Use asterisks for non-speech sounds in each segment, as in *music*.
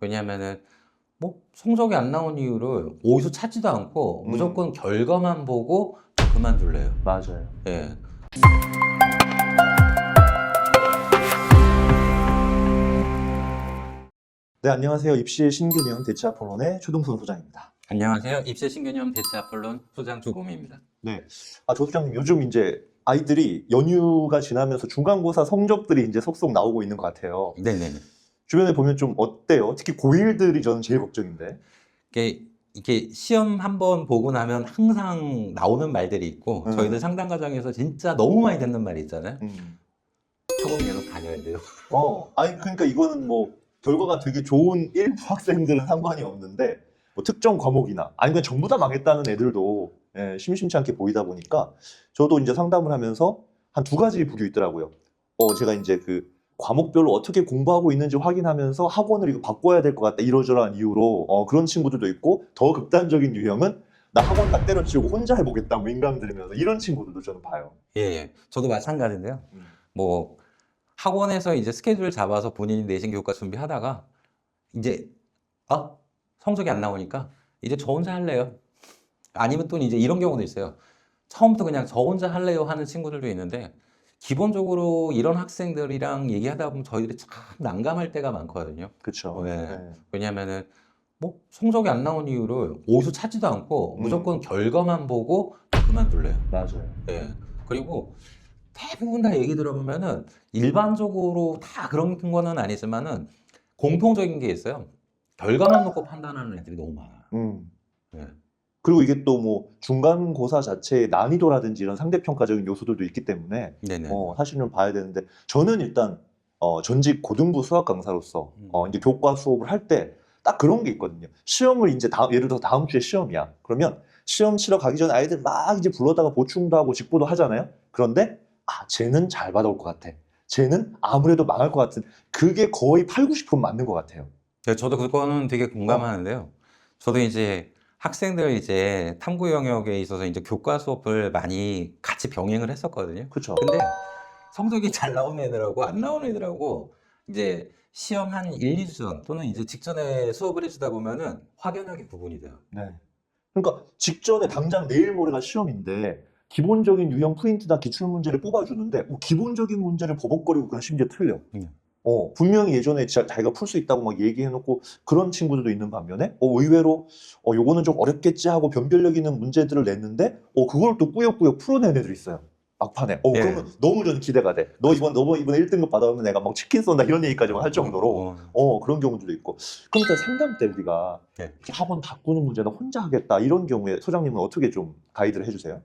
왜냐하면은 뭐 성적이 안 나온 이유를 어디서 찾지도 않고 음. 무조건 결과만 보고 그만둘래요. 맞아요. 예. 네, 안녕하세요. 입시의 신개념 대체학원의 최동선 소장입니다. 안녕하세요. 입시 신개념 대체 앞플론 소장 조범입니다. 네. 아, 조 소장님, 요즘 이제 아이들이 연휴가 지나면서 중간고사 성적들이 이제 속속 나오고 있는 것 같아요. 네네. 주변에 보면 좀 어때요? 특히 고1들이 저는 제일 걱정인데. 이게 이게 시험 한 번 보고 나면 항상 나오는 말들이 있고 음. 저희들 상담 과정에서 진짜 너무 많이 듣는 말이 있잖아요. 음. 학원 계속 다녀야 돼요. 어, 아니, 그러니까 이거는 뭐, 결과가 되게 좋은 일부 학생들은 상관이 없는데, 뭐 특정 과목이나, 아니면 전부 다 망했다는 애들도 예, 심심치 않게 보이다 보니까, 저도 이제 상담을 하면서 한 두 가지 부류 있더라고요. 어, 제가 이제 그 과목별로 어떻게 공부하고 있는지 확인하면서 학원을 이거 바꿔야 될 것 같다. 이러저러한 이유로, 어, 그런 친구들도 있고, 더 극단적인 유형은 나 학원 다 때려치우고 혼자 해보겠다. 뭐 인강 들으면서 이런 친구들도 저는 봐요. 예, 예. 저도 마찬가지인데요. 음. 뭐 학원에서 이제 스케줄 잡아서 본인이 내신 교과 준비하다가 이제 아 성적이 안 나오니까 이제 저 혼자 할래요. 아니면 또 이제 이런 경우도 있어요. 처음부터 그냥 저 혼자 할래요 하는 친구들도 있는데 기본적으로 이런 학생들이랑 얘기하다 보면 저희들이 참 난감할 때가 많거든요. 그쵸. 네. 네. 왜냐면은 뭐 성적이 안 나온 이유를 어디서 찾지도 않고 음. 무조건 결과만 보고 그만둘래요. 맞아요. 예. 그리고 대부분 다 얘기 들어보면은 일반적으로 다 그런 거는 아니지만은 공통적인 게 있어요. 결과만 놓고 판단하는 애들이 너무 많아요. 음. 네. 그리고 이게 또 뭐 중간고사 자체의 난이도라든지 이런 상대평가적인 요소들도 있기 때문에 네네. 어, 사실은 봐야 되는데 저는 일단 어, 전직 고등부 수학 강사로서 음. 어, 이제 교과 수업을 할 때 딱 그런 게 있거든요. 시험을 이제 다음 예를 들어서 다음 주에 시험이야. 그러면 시험 치러 가기 전에 아이들 막 이제 불러다가 보충도 하고 직보도 하잖아요. 그런데 아 쟤는 잘 받아올 것 같아. 쟤는 아무래도 망할 것 같은 그게 거의 8, 90% 맞는 것 같아요. 네, 저도 그거는 되게 공감하는데요. 저도 이제 학생들 이제 탐구 영역에 있어서 이제 교과 수업을 많이 같이 병행을 했었거든요. 그렇죠. 근데 성적이 잘 나오는 애들하고 안 나오는 애들하고 이제 시험 한 1, 2주 전 또는 이제 직전에 수업을 해주다 보면은 확연하게 구분이 돼요. 네. 그러니까 직전에 당장 내일 모레가 시험인데 기본적인 유형 프린트나 기출 문제를 뽑아주는데 뭐 기본적인 문제를 버벅거리고 그냥 심지어 틀려. 음. 어 분명히 예전에 진짜 자기가 풀 수 있다고 막 얘기해놓고 그런 친구들도 있는 반면에 어 의외로 어 요거는 좀 어렵겠지 하고 변별력 있는 문제들을 냈는데 어 그걸 또 꾸역꾸역 풀어낸 애들이 있어요. 막판에. 어 예. 그러면 너무 저는 기대가 돼. 너 이번 너 이번 1등급 받아오면 내가 막 치킨 쏜다 이런 얘기까지 할 정도로 어, 어 그런 경우들도 있고 그럼 일단 상담 때 우리가 네. 이렇게 학원 바꾸는 문제는 혼자 하겠다 이런 경우에 소장님은 어떻게 좀 가이드를 해주세요?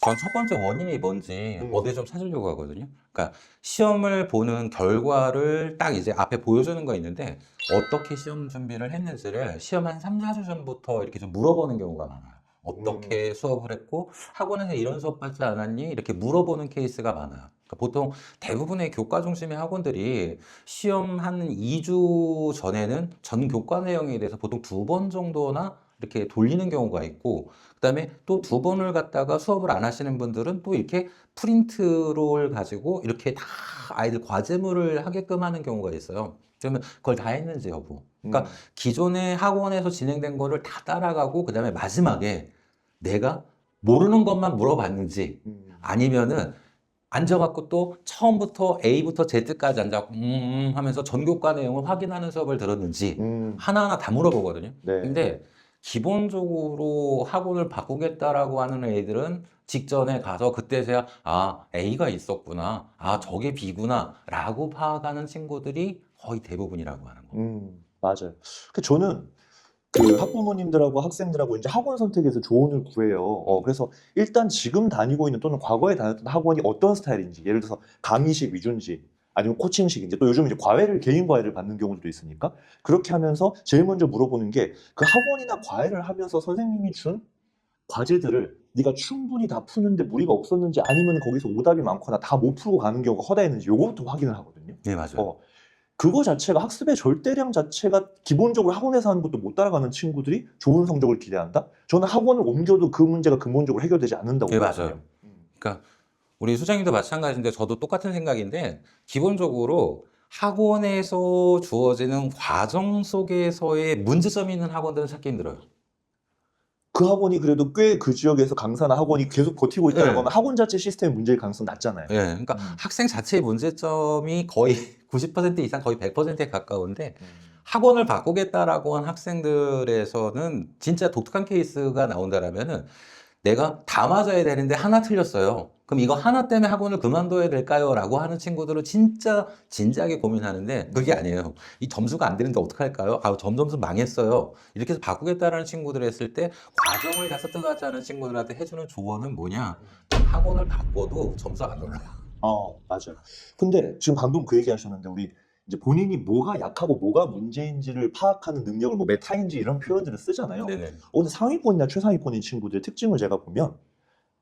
전 첫 번째 원인이 뭔지 음. 어디 좀 찾으려고 하거든요. 그러니까 시험을 보는 결과를 딱 이제 앞에 보여주는 거 있는데 어떻게 시험 준비를 했는지를 시험 한 3, 4주 전부터 이렇게 좀 물어보는 경우가 많아요. 어떻게 수업을 했고 학원에서 이런 수업 받지 않았니? 이렇게 물어보는 케이스가 많아요. 그러니까 보통 대부분의 교과 중심의 학원들이 시험 한 2주 전에는 전 교과 내용에 대해서 보통 두 번 정도나 이렇게 돌리는 경우가 있고 그다음에 또 두 번을 갖다가 수업을 안 하시는 분들은 또 이렇게 프린트를 가지고 이렇게 다 아이들 과제물을 하게끔 하는 경우가 있어요. 그러면 그걸 다 했는지 여부. 그러니까 음. 기존에 학원에서 진행된 거를 다 따라가고 그다음에 마지막에 내가 모르는 것만 물어봤는지 음. 아니면은 앉아갖고 또 처음부터 A부터 Z까지 앉아 음, 음 하면서 전교과 내용을 확인하는 수업을 들었는지 음. 하나하나 다 물어보거든요. 네. 근데 기본적으로 학원을 바꾸겠다라고 하는 애들은 직전에 가서 그때서야 아 A가 있었구나 아 저게 B구나 라고 파악하는 친구들이 거의 대부분이라고 하는 거. 음, 맞아요. 그 저는 그 학부모님들하고 학생들하고 이제 학원 선택에서 조언을 구해요. 어, 그래서 일단 지금 다니고 있는 또는 과거에 다녔던 학원이 어떤 스타일인지, 예를 들어서 강의식 위주인지, 아니면 코칭식인지, 또 요즘 이제 과외를 개인 과외를 받는 경우도 있으니까 그렇게 하면서 제일 먼저 물어보는 게 그 학원이나 과외를 하면서 선생님이 준 과제들을 네가 충분히 다 푸는데 무리가 없었는지 아니면 거기서 오답이 많거나 다 못 풀고 가는 경우가 허다했는지 요거부터 확인을 하거든요. 네 맞아요. 어, 그거 자체가 학습의 절대량 자체가 기본적으로 학원에서 하는 것도 못 따라가는 친구들이 좋은 성적을 기대한다? 저는 학원을 옮겨도 그 문제가 근본적으로 해결되지 않는다고 네, 보거든요. 맞아요. 그러니까 우리 수장님도 마찬가지인데 저도 똑같은 생각인데 기본적으로 학원에서 주어지는 과정 속에서의 문제점이 있는 학원들은 찾기 힘들어요. 그 학원이 그래도 꽤 그 지역에서 강사나 학원이 계속 버티고 있다는 네. 거면 학원 자체 시스템 문제일 가능성 낮잖아요. 예, 그러니까 음. 학생 자체의 문제점이 거의 *laughs* 90% 이상 거의 100%에 가까운데 음. 학원을 바꾸겠다라고 한 학생들에서는 진짜 독특한 케이스가 나온다라면은 내가 다 맞아야 되는데 하나 틀렸어요. 그럼 이거 하나 때문에 학원을 그만둬야 될까요? 라고 하는 친구들은 진짜 진지하게 고민하는데 그게 아니에요. 이 점수가 안 되는데 어떡할까요? 아, 점점수 망했어요. 이렇게 해서 바꾸겠다라는 친구들 했을 때 과정을 다 습득하지 않은 친구들한테 해주는 조언은 뭐냐? 학원을 바꿔도 점수가 안 올라요. 어, 맞아요. 근데 지금 방금 그 얘기 하셨는데 우리 이제 본인이 뭐가 약하고 뭐가 문제인지를 파악하는 능력을 뭐 메타인지 이런 표현들을 쓰잖아요. 네네. 어, 근데 상위권이나 최상위권인 친구들의 특징을 제가 보면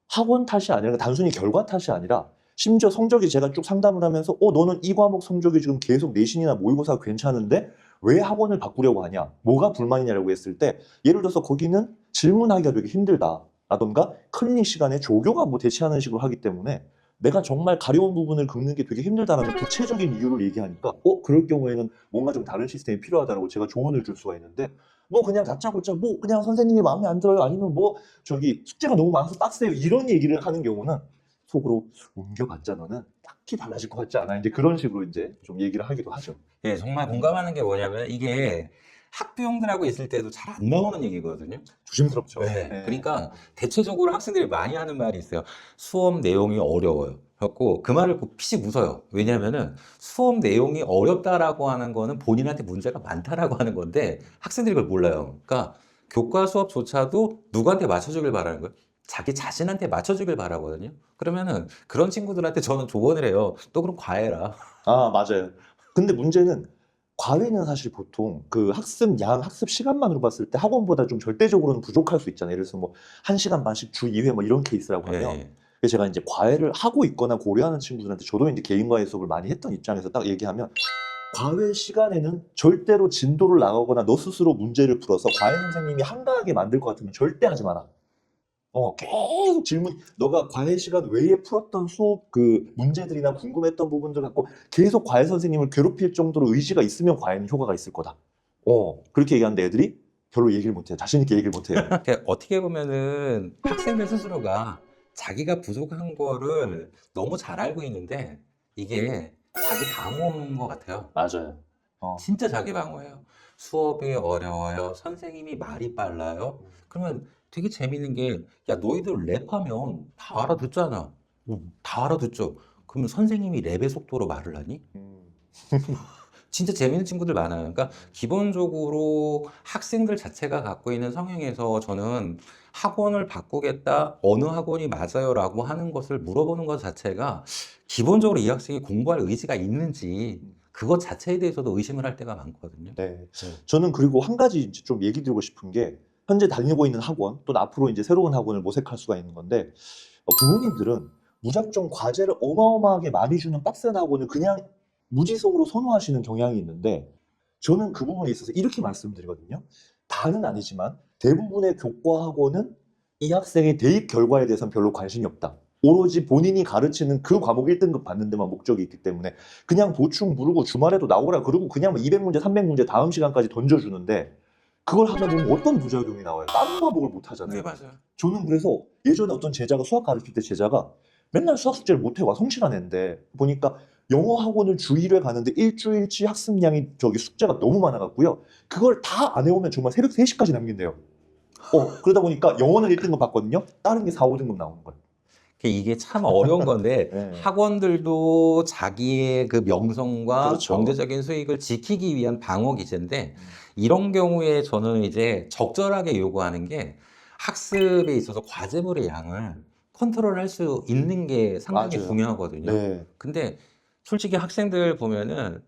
학원 탓이 아니라 단순히 결과 탓이 아니라 심지어 성적이 제가 쭉 상담을 하면서 어 너는 이 과목 성적이 지금 계속 내신이나 모의고사가 괜찮은데 왜 학원을 바꾸려고 하냐 뭐가 불만이냐라고 했을 때 예를 들어서 거기는 질문하기가 되게 힘들다 라던가 클리닉 시간에 조교가 뭐 대체하는 식으로 하기 때문에 내가 정말 가려운 부분을 긁는 게 되게 힘들다라는 구체적인 이유를 얘기하니까 어 그럴 경우에는 뭔가 좀 다른 시스템이 필요하다라고 제가 조언을 줄 수가 있는데 뭐 그냥 다짜고짜 뭐 그냥 선생님이 마음에 안 들어요? 아니면 뭐 저기 숙제가 너무 많아서 빡세요 이런 얘기를 하는 경우는 속으로 옮겨봤자 너는 딱히 달라질 것 같지 않아 이제 그런 식으로 이제 좀 얘기를 하기도 하죠. 예, 정말 공감하는 게 뭐냐면 이게 학부형들하고 있을 때도 잘 안 나오는 얘기거든요. 조심스럽죠. 네. 네. 그러니까 대체적으로 학생들이 많이 하는 말이 있어요. 수업 내용이 어려워요. 그래갖고 그 말을 꼭 피식 웃어요. 왜냐면은 수업 내용이 어렵다라고 하는 거는 본인한테 문제가 많다라고 하는 건데 학생들이 그걸 몰라요. 그러니까 교과 수업조차도 누구한테 맞춰주길 바라는 거예요. 자기 자신한테 맞춰주길 바라거든요. 그러면은 그런 친구들한테 저는 조언을 해요. 또 그럼 과외라. 아 맞아요. 근데 문제는 과외는 사실 보통 그 학습 양, 학습 시간만으로 봤을 때 학원보다 좀 절대적으로는 부족할 수 있잖아요. 예를 들어서 뭐한 시간 반씩 주 2회 뭐 이런 케이스라고 하면 예. 그래서 제가 이제 과외를 하고 있거나 고려하는 친구들한테 저도 이제 개인 과외 수업을 많이 했던 입장에서 딱 얘기하면 과외 시간에는 절대로 진도를 나가거나 너 스스로 문제를 풀어서 과외 선생님이 한가하게 만들 것 같으면 절대 하지 마라. 어, 계속 질문, 너가 과외 시간 외에 풀었던 수업 그 문제들이나 궁금했던 부분들 갖고 계속 과외 선생님을 괴롭힐 정도로 의지가 있으면 과외는 효과가 있을 거다. 어, 그렇게 얘기하는데 애들이 별로 얘기를 못해요. 자신있게 얘기를 못해요. *laughs* 그러니까 어떻게 보면은 학생들 스스로가 자기가 부족한 거를 너무 잘 알고 있는데 이게 자기 방어인 것 같아요. 맞아요. 어. 진짜 자기 방어예요. 수업이 어려워요. 선생님이 말이 빨라요. 그러면 되게 재밌는 게, 야, 너희들 랩하면 다 알아듣잖아. 음. 다 알아듣죠. 그러면 선생님이 랩의 속도로 말을 하니? 음. *laughs* 진짜 재밌는 친구들 많아요. 그러니까 기본적으로 학생들 자체가 갖고 있는 성향에서 저는 학원을 바꾸겠다, 어느 학원이 맞아요 라고 하는 것을 물어보는 것 자체가 기본적으로 이 학생이 공부할 의지가 있는지 그것 자체에 대해서도 의심을 할 때가 많거든요. 네. 저는 그리고 한 가지 이제 좀 얘기 드리고 싶은 게 현재 다니고 있는 학원 또 앞으로 이제 새로운 학원을 모색할 수가 있는 건데 어, 부모님들은 무작정 과제를 어마어마하게 많이 주는 빡센 학원을 그냥 무지성으로 선호하시는 경향이 있는데 저는 그 부분에 있어서 이렇게 말씀드리거든요. 다는 아니지만 대부분의 교과 학원은 이 학생의 대입 결과에 대해서는 별로 관심이 없다. 오로지 본인이 가르치는 그 과목 1등급 받는 데만 목적이 있기 때문에 그냥 보충 부르고 주말에도 나오라 그러고 그냥 뭐 200문제, 300문제 다음 시간까지 던져주는데 그걸 하다 보면 어떤 부작용이 나와요? 다른 과목을 못 하잖아요. 네, 맞아요. 저는 그래서 예전에 어떤 제자가 수학 가르칠 때 제자가 맨날 수학 숙제를 못 해와 성실한 애인데 보니까 영어 학원을 주 1회 가는데 일주일치 학습량이 저기 숙제가 너무 많아갖고요. 그걸 다 안 해오면 정말 새벽 3시까지 남긴대요. 어, 그러다 보니까 영어는 1등급 받거든요. 다른 게 4, 5등급 나오는 거예요. 이게 참 어려운 건데 *laughs* 네. 학원들도 자기의 그 명성과 그렇죠. 경제적인 수익을 지키기 위한 방어 기제인데 이런 경우에 저는 이제 적절하게 요구하는 게 학습에 있어서 과제물의 양을 컨트롤할 수 있는 게 상당히 맞아요. 중요하거든요. 네. 근데 솔직히 학생들 보면은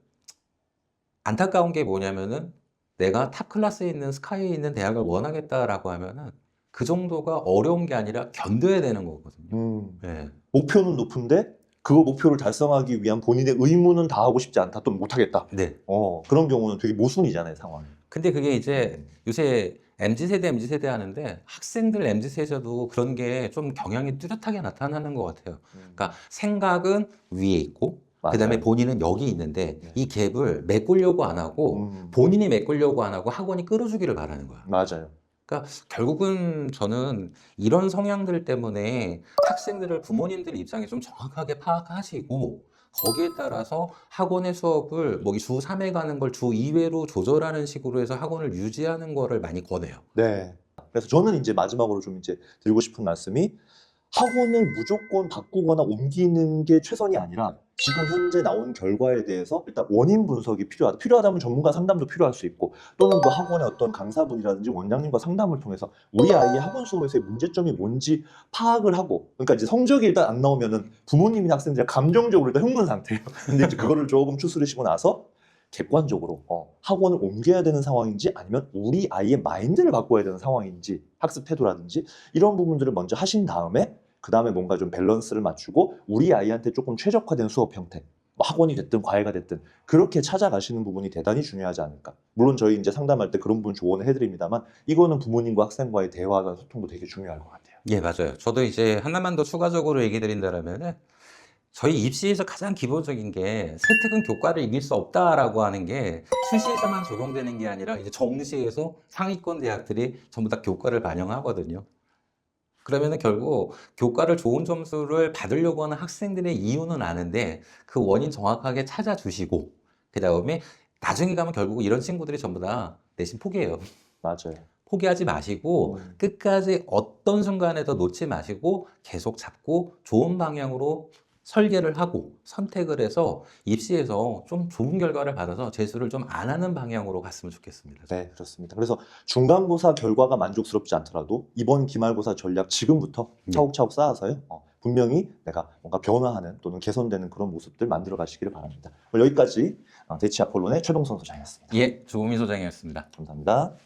안타까운 게 뭐냐면은 내가 탑 클래스에 있는 스카이에 있는 대학을 원하겠다라고 하면은 그 정도가 어려운 게 아니라 견뎌야 되는 거거든요. 음, 네. 목표는 높은데 그 목표를 달성하기 위한 본인의 의무는 다 하고 싶지 않다. 또 못하겠다. 네. 어, 그런 경우는 되게 모순이잖아요, 상황이. 근데 그게 이제 요새 MZ세대, MZ세대 하는데 학생들 MZ세대도 그런 게 좀 경향이 뚜렷하게 나타나는 것 같아요. 그러니까 생각은 위에 있고 그 다음에 맞아요. 본인은 여기 있는데 네. 이 갭을 메꾸려고 안 하고 음, 본인이 메꾸려고 안 하고 학원이 끌어주기를 바라는 거야. 맞아요. 결국은 저는 이런 성향들 때문에 학생들을 부모님들 입장에 좀 정확하게 파악하시고 거기에 따라서 학원의 수업을 뭐 주 3회 가는 걸 주 2회로 조절하는 식으로 해서 학원을 유지하는 거를 많이 권해요. 네. 그래서 저는 이제 마지막으로 좀 이제 드리고 싶은 말씀이 학원을 무조건 바꾸거나 옮기는 게 최선이 아니라 지금 현재 나온 결과에 대해서 일단 원인 분석이 필요하다. 필요하다면 전문가 상담도 필요할 수 있고 또는 그 학원의 어떤 강사분이라든지 원장님과 상담을 통해서 우리 아이의 학원 수업에서의 문제점이 뭔지 파악을 하고 그러니까 이제 성적이 일단 안 나오면은 부모님이나 학생들이 감정적으로 일단 흥분 상태예요. *laughs* 근데 이제 그거를 조금 추스르시고 나서 객관적으로 어, 학원을 옮겨야 되는 상황인지 아니면 우리 아이의 마인드를 바꿔야 되는 상황인지 학습 태도라든지 이런 부분들을 먼저 하신 다음에 그 다음에 뭔가 좀 밸런스를 맞추고 우리 아이한테 조금 최적화된 수업 형태 뭐 학원이 됐든 과외가 됐든 그렇게 찾아가시는 부분이 대단히 중요하지 않을까 물론 저희 이제 상담할 때 그런 부분 조언을 해드립니다만 이거는 부모님과 학생과의 대화가 소통도 되게 중요할 것 같아요 예, 맞아요. 저도 이제 하나만 더 추가적으로 얘기 드린다면은 저희 입시에서 가장 기본적인 게 세특은 교과를 이길 수 없다라고 하는 게 수시에서만 적용되는 게 아니라 이제 정시에서 상위권 대학들이 전부 다 교과를 반영하거든요. 그러면은 결국 교과를 좋은 점수를 받으려고 하는 학생들의 이유는 아는데 그 원인 정확하게 찾아주시고 그 다음에 나중에 가면 결국 이런 친구들이 전부 다 내신 포기해요. 맞아요 포기하지 마시고 음. 끝까지 어떤 순간에도 놓지 마시고 계속 잡고 좋은 방향으로 설계를 하고 선택을 해서 입시에서 좀 좋은 결과를 받아서 재수를 좀 안 하는 방향으로 갔으면 좋겠습니다. 네, 그렇습니다. 그래서 중간고사 결과가 만족스럽지 않더라도 이번 기말고사 전략 지금부터 네. 차곡차곡 쌓아서요. 어, 분명히 내가 뭔가 변화하는 또는 개선되는 그런 모습들 만들어 가시기를 바랍니다. 오늘 여기까지 어, 대치 아폴론의 최동선 소장이었습니다. 예, 조우미 소장이었습니다. 감사합니다.